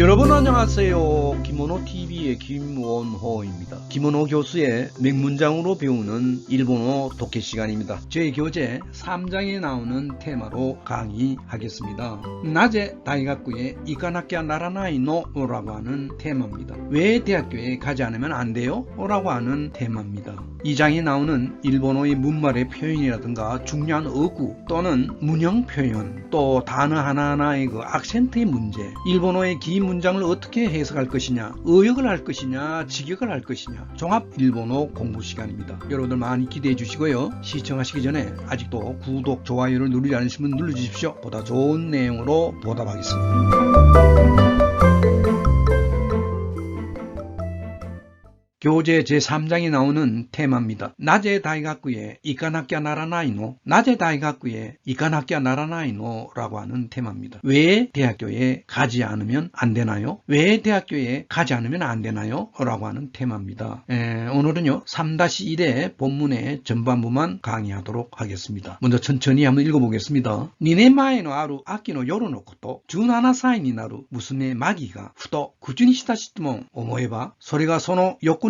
여러분 안녕하세요. 김원호 TV의 김원호입니다. 김원호 교수의 맹문장으로 배우는 일본어 독해 시간입니다. 저희 교재 3장에 나오는 테마로 강의하겠습니다. 낮에 다이가쿠에 이카나키아 나라나이노라고 하는 테마입니다. 왜 대학교에 가지 않으면 안 돼요? 라고 하는 테마입니다. 이 장에 나오는 일본어의 문말의 표현이라든가 중요한 어구 또는 문형 표현 또 단어 하나하나의 그 악센트의 문제 일본어의 긴 문장을 어떻게 해석할 것이냐 의역을 할 것이냐 직역을 할 것이냐 종합 일본어 공부 시간입니다. 여러분들 많이 기대해 주시고요. 시청하시기 전에 아직도 구독, 좋아요를 누르지 않으시면 눌러주십시오. 보다 좋은 내용으로 보답하겠습니다. 교재 제3장에 나오는 테마입니다. 낮에 다이가쿠에 이카나키아 나라나이노, 낮에 다이가쿠에 이카나키아 나라나이노 라고 하는 테마입니다. 왜 대학교에 가지 않으면 안 되나요? 왜 대학교에 가지 않으면 안 되나요? 라고 하는 테마입니다. 에, 오늘은요 3-1의 본문의 전반부만 강의하도록 하겠습니다. 먼저 천천히 한번 읽어보겠습니다. 니네마에노 아루 아키노 요로노코토 준하나 사이니 나루 무스메 마기가 후도 구준이 시다 시트몬 오모에바 소리가 소노 욕구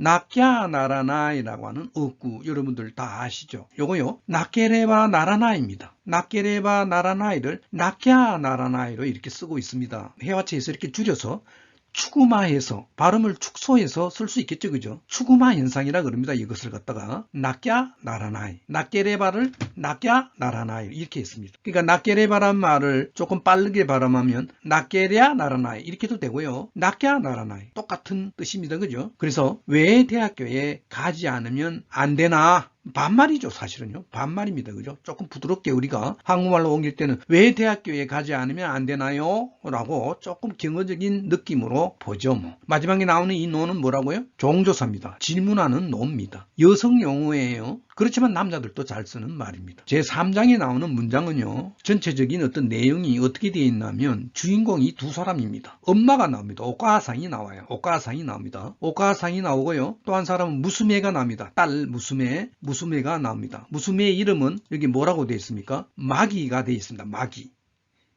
낙야 나라나이라고 하는 어구 여러분들 다 아시죠? 요거요 낙게레바 나라나이입니다. 낙게레바 나라나이를 낙야 나라나이로 이렇게 쓰고 있습니다. 해화체에서 이렇게 줄여서 추구마해서 발음을 축소해서 쓸 수 있겠죠 그죠? 추구마 현상이라 그럽니다 이것을 갖다가. 낙야 나라나이. 낙게레바를 낙야 나라나이. 이렇게 했습니다. 그러니까 낙게레바란 말을 조금 빠르게 발음하면 낙게레야 나라나이. 이렇게 도 되고요. 낙야 나라나이. 똑같은 뜻입니다 그죠? 그래서 왜 대학교에 가지 않으면 안 되나 반말이죠 사실은요 반말입니다 그죠 조금 부드럽게 우리가 한국말로 옮길 때는 왜 대학교에 가지 않으면 안 되나요 라고 조금 경어적인 느낌으로 보죠 뭐. 마지막에 나오는 이 노는 뭐라고요 종조사입니다 질문하는 노입니다 여성 용어예요 그렇지만 남자들도 잘 쓰는 말입니다. 제3장에 나오는 문장은요. 전체적인 어떤 내용이 어떻게 되어 있냐면 주인공이 두 사람입니다. 엄마가 나옵니다. 오카상이 나와요. 오카상이 나옵니다. 오카상이 나오고요. 또 한 사람은 무스메가 나옵니다. 딸 무스메, 무스 메가 나옵니다. 무스메의 이름은 여기 뭐라고 되어 있습니까? 마기가 되어 있습니다. 마기.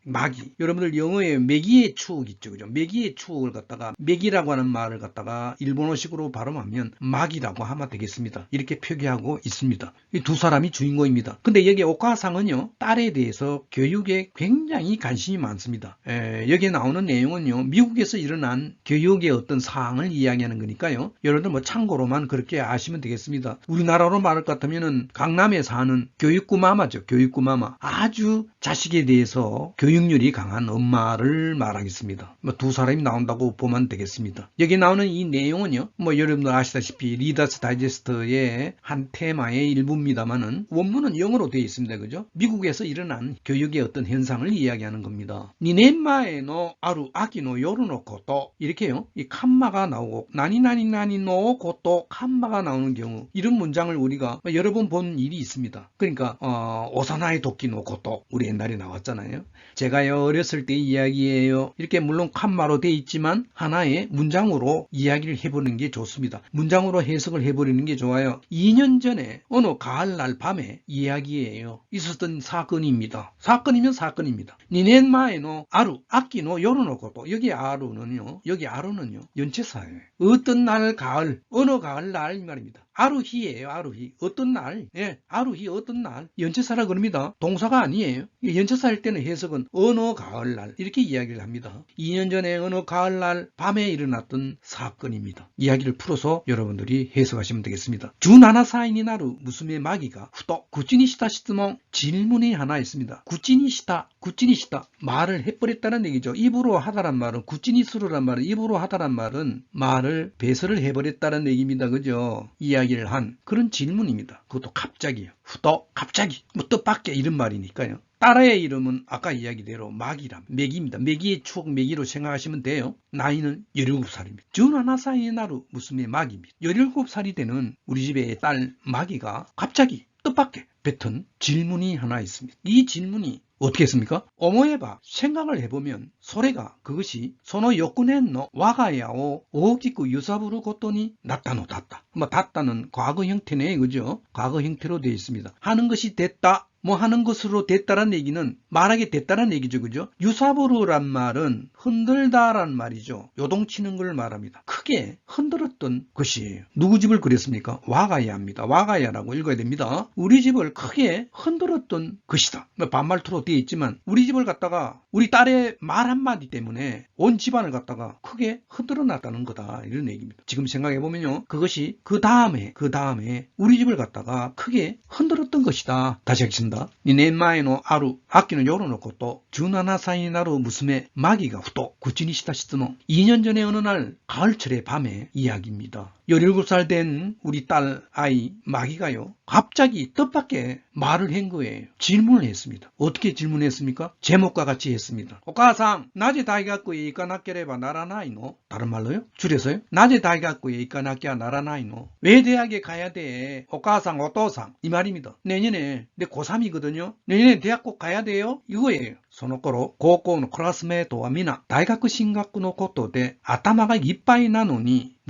마기. 여러분들 영어에 매기의 추억 있죠. 그죠? 매기의 추억을 갖다가 매기라고 하는 말을 갖다가 일본어식으로 발음하면 마기라고 하면 되겠습니다. 이렇게 표기하고 있습니다. 이 두 사람이 주인공입니다. 근데 여기 오카상은요. 딸에 대해서 교육에 굉장히 관심이 많습니다. 에, 여기에 나오는 내용은요. 미국에서 일어난 교육의 어떤 사항을 이야기하는 거니까요. 여러분들 뭐 참고로만 그렇게 아시면 되겠습니다. 우리나라로 말할 것 같으면은 강남에 사는 교육구 마마죠. 교육구 마마. 아주 자식에 대해서 교육 교육률이 강한 엄마를 말하겠습니다. 뭐 두 사람이 나온다고 보면 되겠습니다. 여기 나오는 이 내용은요. 뭐 여러분들 아시다시피 리더스 다이제스트의 한 테마의 일부입니다만은 원문은 영어로 되어 있습니다. 그죠? 미국에서 일어난 교육의 어떤 현상을 이야기하는 겁니다. 니네마에노 아루 아기노 요르노 고또 이렇게요. 이 칸마가 나오고 나니나니나니노 고또 칸마가 나오는 경우 이런 문장을 우리가 여러 번 본 일이 있습니다. 그러니까 어, 오사나이 도끼노 고또 우리 옛날에 나왔잖아요. 제가요 어렸을 때 이야기예요. 이렇게 물론 칸마로 돼 있지만 하나의 문장으로 이야기를 해보는 게 좋습니다. 문장으로 해석을 해버리는 게 좋아요. 2년 전에 어느 가을날 밤에 이야기예요. 있었던 사건입니다. 사건이면 사건입니다. 니넨마에노 아루 아끼노 요르노고도 여기 아루는요. 여기 아루는요. 연체사예요. 어떤 날 가을 어느 가을날 말입니다. 아루히예요, 아루히. 어떤 날? 예, 아루히 어떤 날? 연체사라 그럽니다. 동사가 아니에요. 연체사일 때는 해석은 어느 가을날 이렇게 이야기를 합니다. 2년 전에 어느 가을날 밤에 일어났던 사건입니다. 이야기를 풀어서 여러분들이 해석하시면 되겠습니다. 준하나사인이 나루 무스메 마기가 후도 구찌니시다 시트몽 질문이 하나 있습니다. 구찌니시다, 구찌니시다 말을 해버렸다는 얘기죠. 입으로 하다란 말은 구찌니스루란 말은 입으로 하다란 말은 말을 배설을 해버렸다는 얘기입니다. 그죠? 이야기 이야기를 한 그런 질문입니다. 그것도 갑자기요. 후도 갑자기 뭐 뜻밖의 이런 말이니까요. 딸의 이름은 아까 이야기대로 마기랍, 메기입니다. 메기의 추억 메기로 생각하시면 돼요. 나이는 17살입니다. 준하나사이의 나루 무스메 마기입니다. 17살이 되는 우리 집의 딸 마기가 갑자기 뜻밖의 뱉은 질문이 하나 있습니다. 이 질문이 어떻게 했습니까? 어머해봐 생각을 해보면 소래가 그것이 소노 요구넨노 와가야오 오기구 유사부로 걷더니 낫다노 닿다. 뭐 닿다는 과거 형태네 그죠? 과거 형태로 되어 있습니다. 하는 것이 됐다. 뭐 하는 것으로 됐다란 얘기는 말하게 됐다란 얘기죠. 그죠? 유사부르란 말은 흔들다란 말이죠. 요동치는 걸 말합니다. 크게 흔들었던 것이에요. 누구 집을 그랬습니까? 와가야입니다. 와가야라고 읽어야 됩니다. 우리 집을 크게 흔들었던 것이다. 뭐 반말투로 되어 있지만 우리 집을 갖다가 우리 딸의 말 한마디 때문에 온 집안을 갖다가 크게 흔들어 놨다는 거다. 이런 얘기입니다. 지금 생각해 보면요. 그것이 그 다음에 그 다음에 우리 집을 갖다가 크게 흔들었던 것이다. 다시 하겠습니다. 2年前のある秋の夜のこと、17歳になる娘マギがふと口にした質問。2년 전의 어느 날 가을철의 밤의 이야기입니다. 17살 된 우리 딸 아이 마기가요. 갑자기 뜻밖의 말을 한 거예요. 질문을 했습니다. 어떻게 질문했습니까? 제목과 같이 했습니다. 오카상, 낮에 다이가쿠에 이까나케레바 나라나이노? 다른 말로요? 줄여서요? 낮에 다이가쿠에 이까나케야 나라나이노? 왜 대학에 가야 돼? 오카상, 오토상. 이 말입니다. 내년에 내 고3이거든요. 내년에 대학 꼭 가야 돼요? 이거예요. その頃、高校のクラスメートは皆大学進学のことで頭がいっぱいなのに、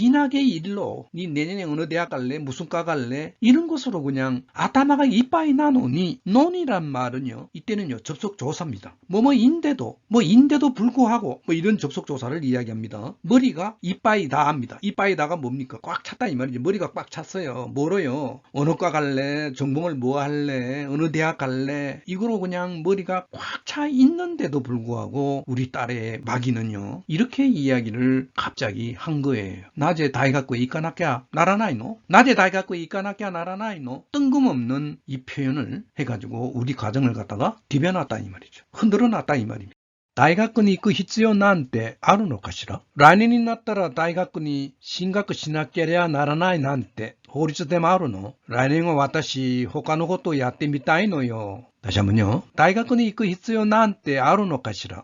진학의 일로 니 내년에 어느 대학 갈래? 무슨 과 갈래? 이런 것으로 그냥 아타마가 이빠이 나노니 논이란 말은요. 이때는요. 접속 조사입니다. 뭐뭐인데도 뭐인데도 불구하고 뭐 이런 접속 조사를 이야기합니다. 머리가 이빠이다 합니다. 이빠이다가 뭡니까? 꽉 찼다 이 말이죠. 머리가 꽉 찼어요. 뭐로요? 어느 과 갈래? 전공을 뭐 할래? 어느 대학 갈래? 이거로 그냥 머리가 꽉 차 있는데도 불구하고 우리 딸의 마기는요. 이렇게 이야기를 갑자기 한 거예요. 낮에 다이가쿠에 이까나kia 나라나이노? 낮에 다이가쿠에 이까나kia 나라나이노? 뜬금없는 이 표현을 해가지고 우리 가정을 갖다가 디벼놨다 이 말이죠. 흔들어 놨다 이 말입니다. 大学に行く必要なんてあるのかしら来年になったら大学に進学しなければならないなんて法律でもあるの来年は私他のことをやってみたいのよ。다시한번요大学に行く必要なんてあるのかしら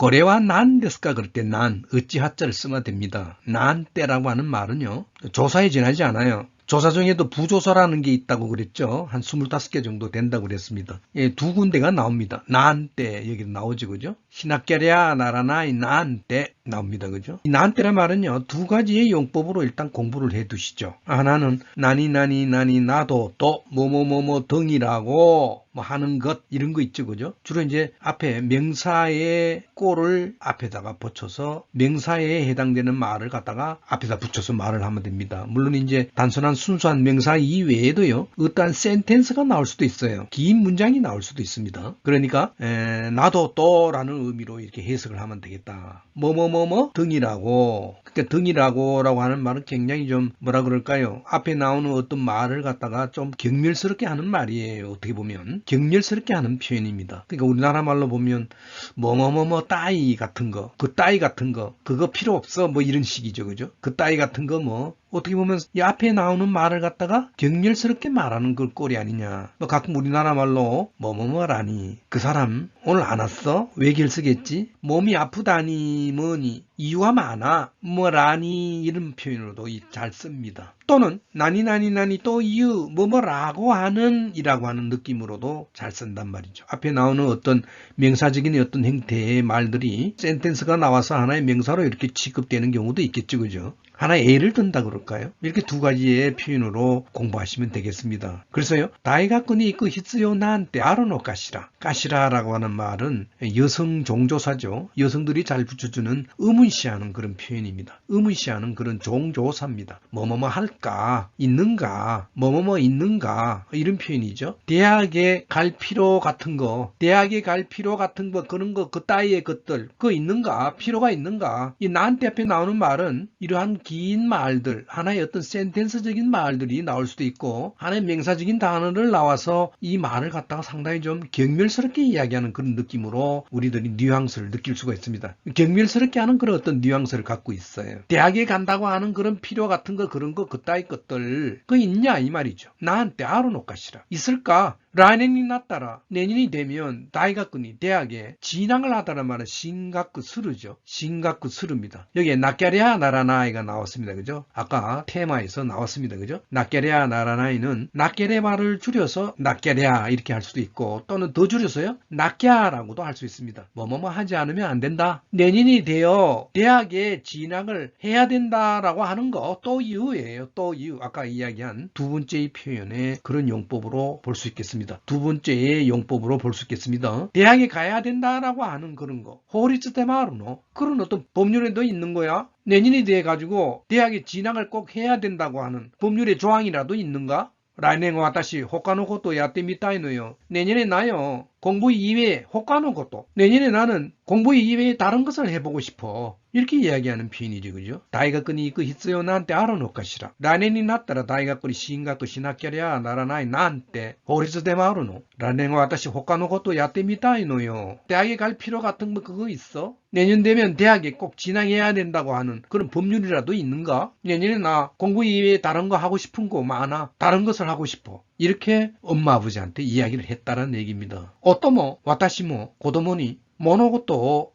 고래와 난 데스까 그럴 때 난 어찌 하자를 쓰면 됩니다. 난 때라고 하는 말은요 조사에 지나지 않아요. 조사 중에도 부조사라는 게 있다고 그랬죠. 한 25개 정도 된다고 그랬습니다. 예, 두 군데가 나옵니다. 난때 여기 나오죠. 그죠? 시나케랴 나라나이 난때 나옵니다. 그죠? 이 난때란 말은요. 두 가지의 용법으로 일단 공부를 해 두시죠. 하나는 나니 나니 나니 나도 또 뭐뭐뭐뭐 등이라고 뭐 하는 것 이런 거 있죠. 그죠? 주로 이제 앞에 명사의 꼴을 앞에다가 붙여서 명사에 해당되는 말을 갖다가 앞에다 붙여서 말을 하면 됩니다. 물론 이제 단순한 순수한 명사 이외에도요. 어떠한 센텐스가 나올 수도 있어요. 긴 문장이 나올 수도 있습니다. 그러니까 에, 나도 또라는 의미로 이렇게 해석을 하면 되겠다. 뭐뭐뭐뭐 등이라고 그러니까 등이라고라고 하는 말은 굉장히 좀 뭐라 그럴까요? 앞에 나오는 어떤 말을 갖다가 좀 경멸스럽게 하는 말이에요. 어떻게 보면 경멸스럽게 하는 표현입니다. 그러니까 우리나라 말로 보면 뭐뭐뭐뭐 따이 같은 거, 그 따이 같은 거, 그거 필요 없어 뭐 이런 식이죠, 그죠? 그 따이 같은 거 뭐 어떻게 보면 이 앞에 나오는 말을 갖다가 격렬스럽게 말하는 그 꼴이 아니냐. 뭐 가끔 우리나라 말로 뭐뭐뭐라니 그 사람 오늘 안 왔어? 왜 결석했지? 몸이 아프다니 뭐니 이유가 많아 뭐라니 이런 표현으로도 잘 씁니다. 또는 나니 나니 나니 또 이유 뭐뭐라고 하는 이라고 하는 느낌으로도 잘 쓴단 말이죠. 앞에 나오는 어떤 명사적인 어떤 형태의 말들이 센텐스가 나와서 하나의 명사로 이렇게 취급되는 경우도 있겠죠. 그죠? 하나의 예를 든다 그럴까요? 이렇게 두 가지의 표현으로 공부하시면 되겠습니다. 그래서요, 다이가꾼이 있고 히츠요 나한테 아르노 까시라. 까시라라고 하는 말은 여성 종조사죠. 여성들이 잘 붙여주는 의문시하는 그런 표현입니다. 의문시하는 그런 종조사입니다. 뭐뭐뭐 할 까? 있는가? 뭐뭐뭐 있는가? 이런 표현이죠. 대학에 갈 필요 같은 거, 대학에 갈 필요 같은 거, 그런 거, 그 따위의 것들, 그거 있는가? 필요가 있는가? 이 나한테 앞에 나오는 말은 이러한 긴 말들, 하나의 어떤 센텐스적인 말들이 나올 수도 있고 하나의 명사적인 단어를 나와서 이 말을 갖다가 상당히 좀 경멸스럽게 이야기하는 그런 느낌으로 우리들이 뉘앙스를 느낄 수가 있습니다. 경멸스럽게 하는 그런 어떤 뉘앙스를 갖고 있어요. 대학에 간다고 하는 그런 필요 같은 거 그런 거 그 따위 것들 그 있냐 이 말이죠. 나한테 알아놓가시라. 있을까? 라인이 났다라 내년이 되면 다이가꾼이 대학에 진학을 하다는 말은 신각구 스르죠. 신각구 스르입니다. 여기에 나케레아 나라나이가 나왔습니다. 그죠? 아까 테마에서 나왔습니다. 그죠? 나케레아 나라나이는 나케레마를 줄여서 나케레아 이렇게 할 수도 있고 또는 더 줄여서요. 나케아라고도 할 수 있습니다. 뭐뭐뭐 하지 않으면 안 된다. 내년이 되어 대학에 진학을 해야 된다라고 하는 거 또 이유예요. 또 이유. 아까 이야기한 두 번째의 표현의 그런 용법으로 볼 수 있겠습니다. 있습니다. 두 번째의 용법으로 볼 수 있겠습니다. 대학에 가야 된다라고 하는 그런 거. 호리츠 테마르노. 그런 어떤 법률에도 있는 거야. 내년이 돼 가지고 대학에 진학을 꼭 해야 된다고 하는 법률의 조항이라도 있는가? 라이네가 와다시 호카노 것도 야때 미타이노요. 내년에 나요. 공부 이외에 호카노 것도. 내년에 나는 공부 이외에 다른 것을 해보고 싶어. 이렇게 이야기하는 표현이지 그죠? 다이가꾼이 이그 히스요 나한테 알아놓을것이라. 라넨이 났다라 다이가꾼이 시인가쿠 시나케랴 나라나이 나한테 호리스 데마르노. 라넨과 와다시 호카노 것도 야때 미타이노요. 대학에 갈 필요 같은 거 그거 있어? 내년 되면 대학에 꼭 진학해야 된다고 하는 그런 법률이라도 있는가? 내년에 나 공부 이외에 다른 거 하고 싶은 거 많아. 다른 것을 하고 싶어. 이렇게 엄마 아버지한테 이야기를 했다는 얘기입니다. 오또모 와타시모 고도모니 모노고토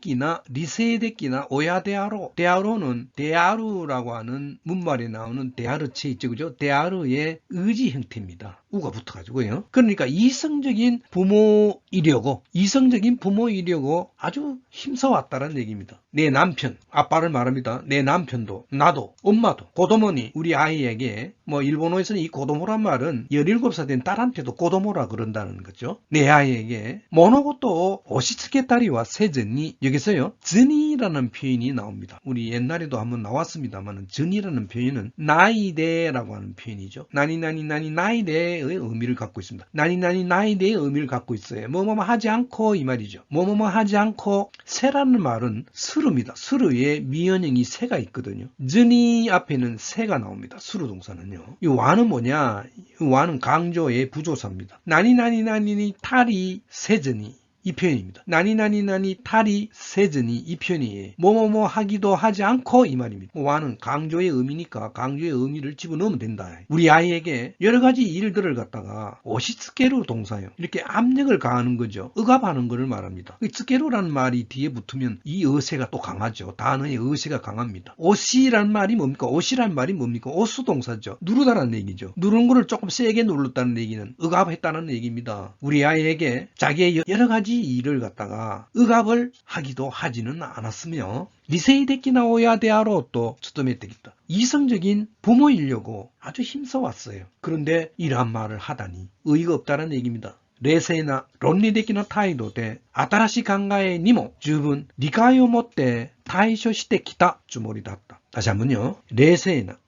끼나 리세이데끼나 오야데아로 데아로는 데아루라고 하는 문말에 나오는 데아르체 있죠. 그죠? 데아르의 의지 형태입니다. 우가 붙어가지고요. 그러니까 이성적인 부모이려고 이성적인 부모이려고 아주 힘써왔다는 얘기입니다. 내 남편, 아빠를 말합니다. 내 남편도 나도 엄마도 고도모니 우리 아이에게 뭐 일본어에서는 이 고도모란 말은 17살 된 딸한테도 고도모라 그런다는 거죠. 내 아이에게 모노고또 오시츠케다리와 세전이 여기서요. 전이라는 표현이 나옵니다. 우리 옛날에도 한번 나왔습니다만 전이라는 표현은 나이데라고 하는 표현이죠. 나니나니 나니 나이데 나이 대의 의미를 갖고 있습니다. 나니 나니 나이대의 의미를 갖고 있어요. 뭐뭐뭐 하지 않고 이 말이죠. 뭐뭐뭐 하지 않고 새라는 말은 스루입니다. 스루에 미연형이 새가 있거든요. 즈니 앞에는 새가 나옵니다. 스루 동사는요. 이 와는 뭐냐? 이 와는 강조의 부조사입니다. 나니 나니 나니 탈이 새즈니 이 표현입니다. 나니나니 나니 탈이 세즈니 이 표현이에요. 뭐뭐뭐 하기도 하지 않고 이 말입니다. 와는 강조의 의미니까 강조의 의미를 집어넣으면 된다. 우리 아이에게 여러 가지 일들을 갖다가 오시스케루 동사요. 이렇게 압력을 가하는 거죠. 억압하는 것을 말합니다. 스케루라는 말이 뒤에 붙으면 이 어세가 또 강하죠. 단어의 어세가 강합니다. 오시란 말이 뭡니까? 오시란 말이 뭡니까? 오수 동사죠. 누르다라는 얘기죠. 누른 거를 조금 세게 눌렀다는 얘기는 억압했다는 얘기입니다. 우리 아이에게 자기의 여러 가지 가지 일을 갖다가 의갑을 하기도 하지는 않았으며 리세이 데키나 오야데아로 또 추도메되겠다. 이성적인 부모이려고 아주 힘써왔어요. 그런데 이러한 말을 하다니 의의가 없다는 얘기입니다. 레세나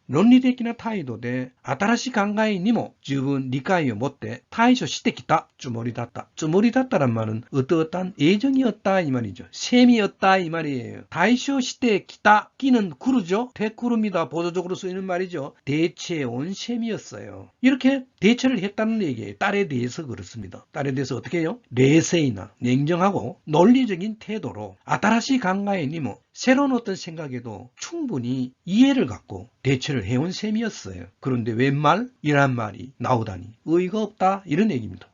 論理的な態度で新しい考えにも十分理解を持って対処してきたつもりだった。つもりだった란 말은 어떠한 예정이었다 이 말이죠. 셈이었다 이 말이에요.対処してきた끼는 구르죠. 대구릅니다. 보조적으로 쓰이는 말이죠. 대체온 셈이었어요. 이렇게 대처를 했다는 얘기예요. 딸에 대해서 그렇습니다. 딸에 대해서 어떻게 해요? 레세이나 냉정하고 논리적인 태도로 아따라시 강가에니모 새로운 어떤 생각에도 충분히 이해를 갖고 대처를 해온 셈이었어요. 그런데 웬 말? 이란 말이 나오다니 의의가 없다 이런 얘기입니다.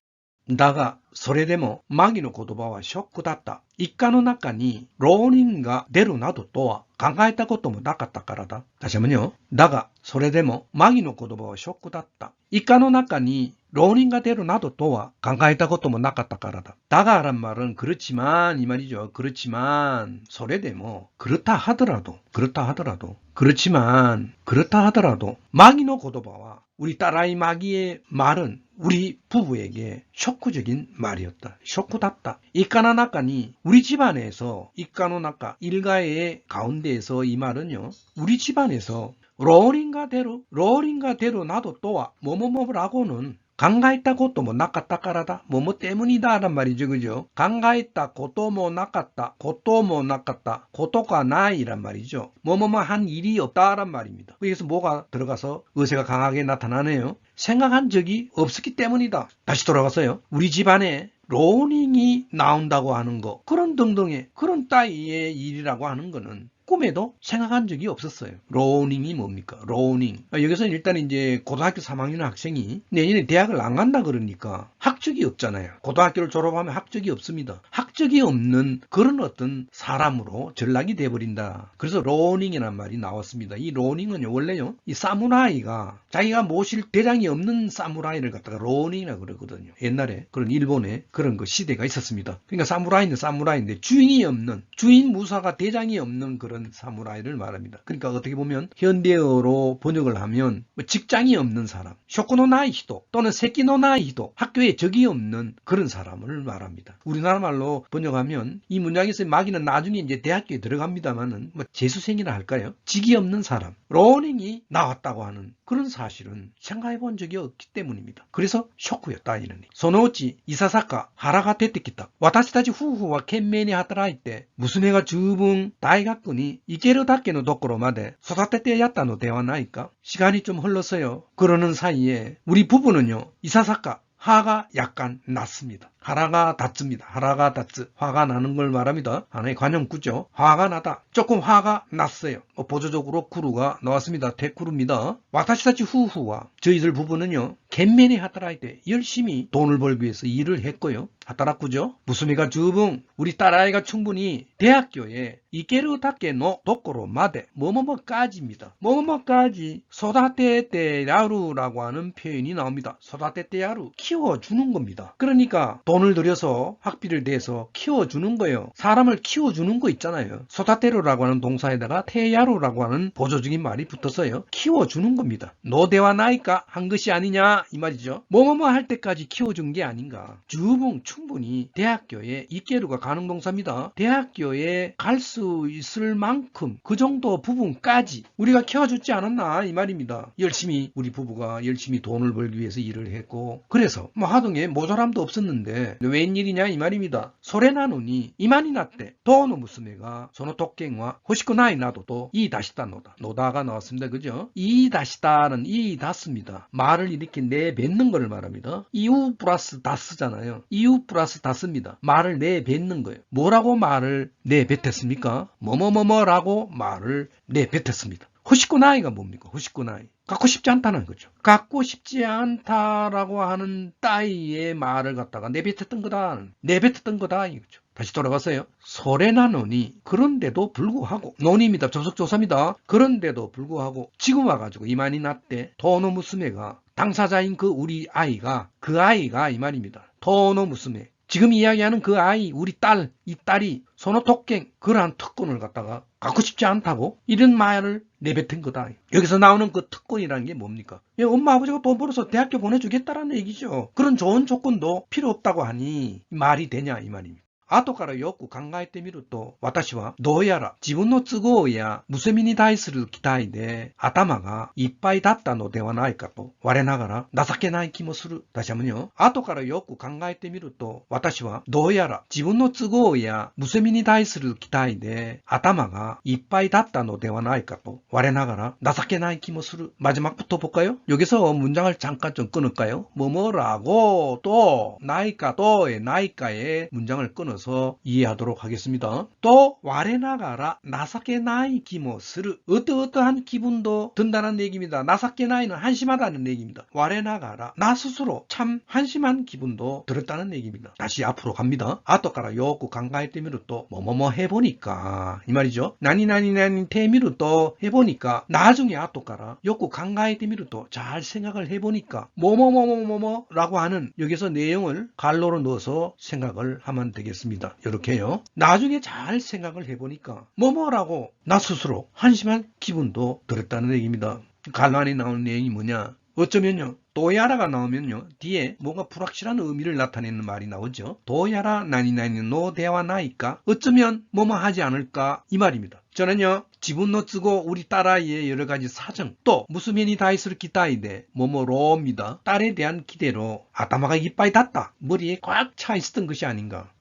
だが、それでも、マギの言葉はショックだった。一家の中に浪人が出るなどとは考えたこともなかったからだ。다시한번요。だが、それでも、マギの言葉はショックだった。一家の中に 浪人が出るなどとは考えたこともなかったからだ。だが란 말은 그렇지만 이 말이죠. 그렇지만 それでも 그렇다 하더라도 그렇다 하더라도 그렇지만 그렇다 하더라도 마기의 言葉와 우리 딸아이 마기의 말은 우리 부부에게 쇼크적인 말이었다. 쇼크났다. 이카나 나카니 우리 집안에서 이카노 나카 일가의 가운데에서 이 말은요. 우리 집안에서 로링가 대로 로링가 대로 나도 또와 뭐뭐뭐라고는 강가했다 것도 뭐 낚았다 까라다? 뭐뭐 때문이다 란 말이죠 그죠? 강가했다 것도 뭐 낚았다 것도 뭐 낚았다 것도가 나이란 말이죠. 뭐뭐뭐 한 일이 없다 란 말입니다. 여기서 뭐가 들어가서 의세가 강하게 나타나네요? 생각한 적이 없었기 때문이다. 다시 돌아가서요. 우리 집안에 로닝이 나온다고 하는 거 그런 등등의 그런 따위의 일이라고 하는 거는 꿈에도 생각한 적이 없었어요. 로닝이 뭡니까? 로닝. 여기서 일단 이제 고등학교 3학년 학생이 내년에 대학을 안 간다 그러니까 학적이 없잖아요. 고등학교를 졸업하면 학적이 없습니다. 학적이 없는 그런 어떤 사람으로 전락이 돼버린다. 그래서 로닝이란 말이 나왔습니다. 이 로닝은 원래요, 이 사무라이가 자기가 모실 대장이 없는 사무라이를 갖다가 로닝이라고 그러거든요. 옛날에 그런 일본에 그런 그 시대가 있었습니다. 그러니까 사무라이는 사무라이인데 주인이 없는, 주인 무사가 대장이 없는 그런 그런 사무라이를 말합니다. 그러니까 어떻게 보면 현대어로 번역을 하면 뭐 직장이 없는 사람, 쇼코노나이히도 또는 새끼노 나이히도 학교에 적이 없는 그런 사람을 말합니다. 우리나라 말로 번역하면 이 문장에서 마귀는 나중에 이제 대학교에 들어갑니다만은 뭐 재수생이라 할까요? 직이 없는 사람, 로닝이 나왔다고 하는 그런 사실은 생각해 본 적이 없기 때문입니다. 그래서 쇼크였다 이러니. 소노치 이사사카 하라가 테테키타 와타시타지 후후와 캔맨이 하더라 이때 무슨 해가 주붕 다이가꾼이 にいけるだけのところまで育ててやったのではないか시간이좀 흘렀어요. 그러는 사이에 우리 부부는요. 이사사카 화가 약간 났습니다. 하라가 닿습니다. 하라가 닿스. 화가 나는 걸 말합니다. 하나의 관용구죠. 화가 나다. 조금 화가 났어요. 뭐 보조적으로 구루가 나왔습니다. 대구루입니다. 와타시다치 후후와 저희들 부부는요. 겐맨이 하다라이 때 열심히 돈을 벌기 위해서 일을 했고요. 하다라꾸죠. 무스미가 주붕 우리 딸아이가 충분히 대학교에 이케르다케 노 도코로 마데 뭐뭐뭐까지입니다. 뭐뭐뭐까지 소다테테야루라고 하는 표현이 나옵니다. 소다테테야루 키워주는 겁니다. 그러니까 돈을 들여서 학비를 내서 키워주는 거예요. 사람을 키워주는 거 있잖아요. 소다테루라고 하는 동사에다가 테야루라고 하는 보조적인 말이 붙어서요. 키워주는 겁니다. 노대와 나이까 한 것이 아니냐 이 말이죠. 뭐뭐뭐 할 때까지 키워준 게 아닌가. 주붕 충분히 대학교에 이케루가 가능 동사입니다. 대학교에 갈 수 있을 만큼 그 정도 부분까지 우리가 키워주지 않았나 이 말입니다. 열심히 우리 부부가 열심히 돈을 벌기 위해서 일을 했고 그래서 뭐 하등에 모자람도 없었는데 웬일이냐 이 말입니다. 소레나누니 이만이 났대. 도노 무스메가 소노 토깽와 호시쿠나이 나도도 이 다시다 노다. 노다가 나왔습니다. 그죠? 이 다시다는 이 다스입니다. 말을 이렇게 내뱉는 것을 말합니다. 이유 플러스 다스잖아요. 이유 플러스 다스입니다. 말을 내뱉는 거예요. 뭐라고 말을 내뱉었습니까? 뭐뭐뭐뭐라고 말을 내뱉었습니다. 호시쿠나이가 뭡니까? 호시쿠나이. 갖고 싶지 않다는 거죠. 갖고 싶지 않다라고 하는 따위의 말을 갖다가 내뱉었던 거다. 내뱉었던 거다. 이거죠. 다시 돌아가서요. 소래나노니 그런데도 불구하고 논입니다. 접속조사입니다. 그런데도 불구하고 지금 와가지고 이만이 났대. 도노 무스메가 당사자인 그 우리 아이가 그 아이가 이 말입니다. 도노 무스메 지금 이야기하는 그 아이, 우리 딸, 이 딸이 소노토갱 그러한 특권을 갖다가 갖고 싶지 않다고 이런 말을 내뱉은 거다. 여기서 나오는 그 특권이라는 게 뭡니까? 예, 엄마 아버지가 돈 벌어서 대학교 보내주겠다라는 얘기죠. 그런 좋은 조건도 필요 없다고 하니 말이 되냐 이 말입니다. 後からよく考えてみると、私はどうやら自分の都合や娘に対する期待で頭がいっぱいだったのではないかと我ながら情けない気もする。다시한번요後からよく考えてみると、私はどうやら自分の都合や娘に対する期待で頭がいっぱいだったのではないかと我ながら情けない気もする. 마지막부터 볼까요? 여기서 문장을 잠깐 좀 끊을까요? 뭐뭐라고 또 나이까 또의 나이까의 문장을 끊어 서 이해하도록 하겠습니다. 또 와레나가라 나사케나이 기모스르 어떠어떠한 기분도 든다는 얘기입니다. 나사케나이는 한심하다는 얘기입니다. 와레나가라 나 스스로 참 한심한 기분도 들었다는 얘기입니다. 다시 앞으로 갑니다. 아토까라 요구 강가에 때미루 또 뭐뭐뭐 해보니까 이 말이죠. 나니나니나니 테미루 또 해보니까 나중에 아토까라 요구 강가에 때미루 또잘 생각을 해보니까 뭐뭐뭐뭐뭐라고 하는 여기서 내용을 갈로로 넣어서 생각을 하면 되겠습니다. 이렇게요. 나중에 잘 생각을 해보니까 뭐뭐라고 나 스스로 한심한 기분도 들었다는 얘기입니다. 안에 나오는 내용이 뭐냐? 어쩌면요. 도야라가 나오면요. 뒤에 뭔가 불확실한 의미를 나타내는 말이 나오죠. 도야라 나니나니 노 대화 나이까 어쩌면 뭐뭐 하지 않을까 이 말입니다. 저는요. 지분노 쓰고 우리 딸아이의 여러 가지 사정 또 무슨 면이 다이스를 기타이데 뭐뭐로입니다. 딸에 대한 기대로 아따마가 이빠이 닿다 머리에 꽉 차 있었던 것이 아닌가.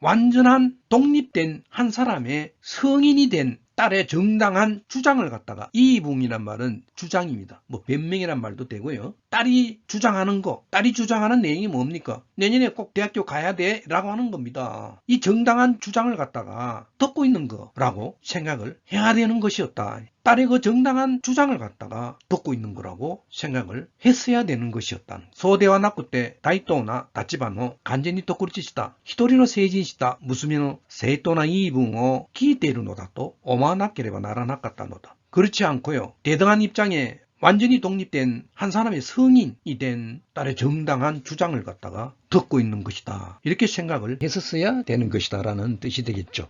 완전한 독립된 한 사람의 성인이 된 딸의 정당한 주장을 갖다가 이붕이란 말은 주장입니다. 뭐 변명이란 말도 되고요. 딸이 주장하는 거, 딸이 주장하는 내용이 뭡니까? 내년에 꼭 대학교 가야 돼 라고 하는 겁니다. 이 정당한 주장을 갖다가 듣고 있는 거라고 생각을 해야 되는 것이었다. 딸의 그 정당한 주장을 갖다가 듣고 있는 거라고 생각을 했어야 되는 것이었다. 소대와 낙구 때 다이토나 다치바노 간전히 똑그리치시다. 히토리노 세진시다. 무스미노 세토나 이붕어 기대르노다と 오마나케레바 나라나까다노다. 그렇지 않고요. 대등한 입장에 완전히 독립된 한 사람의 성인이 된 딸의 정당한 주장을 갖다가 듣고 있는 것이다. 이렇게 생각을 했었어야 되는 것이다라는 뜻이 되겠죠.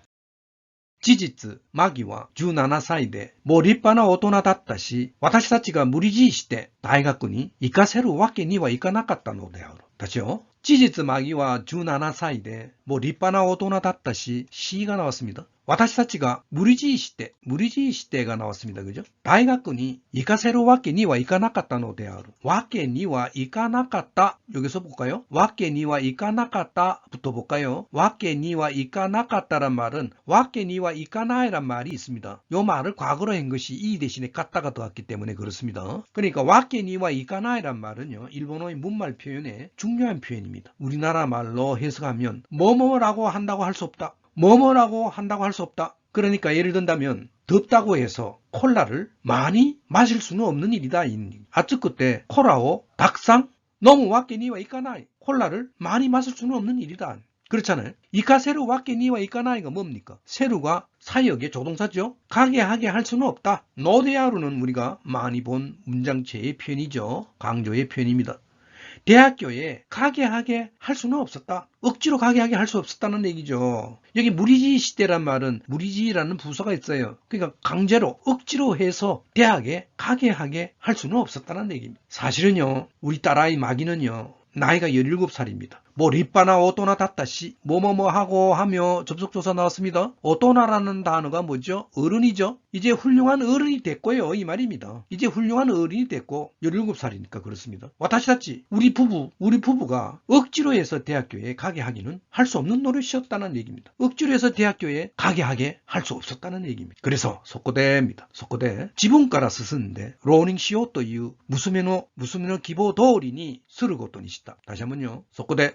지지츠 마기와 주나나 사이드 もう立派な大人だったし、私たちが無理強いして大学に行かせるわけにはいかなかったのである。だしよ。事実、マギは17歳で、もう立派な大人だったし、Cが나왔습니다私たちが無理強いして、無理強いしてが나왔습니다 그죠大学に行かせるわけにはいかなかったのである。わけにはいかなかった。여기서볼까요わけにはいかなかった부터볼까요わけにはいかなかった란 말은わけにはいかない란 말이 있습니다. 요 말을 과거로 오랜 것이 이 대신에 갔다가 더왔기 때문에 그렇습니다. 그러니까 와케니와 이카나이란 말은요. 일본어의 문말 표현에 중요한 표현입니다. 우리나라 말로 해석하면 뭐뭐라고 한다고 할 수 없다. 뭐뭐라고 한다고 할 수 없다. 그러니까 예를 든다면 덥다고 해서 콜라를 많이 마실 수는 없는 일이다. 아츠 그때 콜라오 박상 너무 와케니와 이카나이 콜라를 많이 마실 수는 없는 일이다. 그렇잖아요. 이카세루 와케니와 이까나이가 뭡니까? 세루가 사역의 조동사죠. 가게 하게 할 수는 없다. 노데아루는 우리가 많이 본 문장체의 표현이죠. 강조의 표현입니다. 대학교에 가게 하게 할 수는 없었다. 억지로 가게 하게 할 수 없었다는 얘기죠. 여기 무리지 시대란 말은 무리지라는 부서가 있어요. 그러니까 강제로 억지로 해서 대학에 가게 하게 할 수는 없었다는 얘기입니다. 사실은요. 우리 딸아이 마기는요. 나이가 17살입니다. 뭐 리빠나 오토나 다다시 뭐뭐뭐 하고 하며 접속조사 나왔습니다. 오토나라는 단어가 뭐죠? 어른이죠. 이제 훌륭한 어른이 됐고요. 이 말입니다. 이제 훌륭한 어른이 됐고 17살이니까 그렇습니다. 와타시다치 우리 부부 우리 부부가 억지로 해서 대학교에 가게 하기는 할 수 없는 노릇이었다는 얘기입니다. 억지로 해서 대학교에 가게 하게 할 수 없었다는 얘기입니다. 그래서 속고대입니다. 속고대 지분가라 쓰는데 로닝 시오 또いう 무스메노 무스메노 기보 도리니 쓰르 것도 니시다. 다시 한번요. 속고대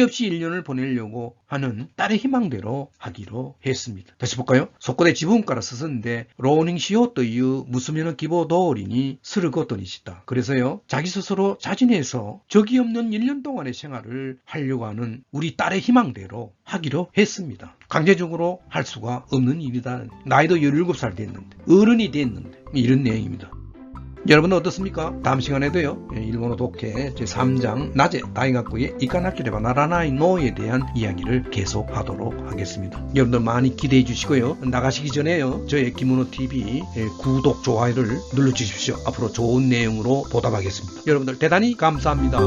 적이 없이 1년을 보내려고 하는 딸의 희망대로 하기로 했습니다. 다시 볼까요? 속고대 지분가라 쓰는데 로닝 시오 또いう 무수면허 기보 도리니 스를 것도 있다. 그래서요. 자기 스스로 자진해서 적이 없는 1년 동안의 생활을 하려고 하는 우리 딸의 희망대로 하기로 했습니다. 강제적으로 할 수가 없는 일이다. 나이도 17살 됐는데 어른이 됐는데 이런 내용입니다. 여러분 어떻습니까? 다음 시간에도요. 예, 일본어 독해 제3장 낮에 다이각구의 이카나키레바 나라나이 노에 대한 이야기를 계속하도록 하겠습니다. 여러분들 많이 기대해 주시고요. 나가시기 전에요. 저의 김은호 TV 예, 구독 좋아요를 눌러 주십시오. 앞으로 좋은 내용으로 보답하겠습니다. 여러분들 대단히 감사합니다.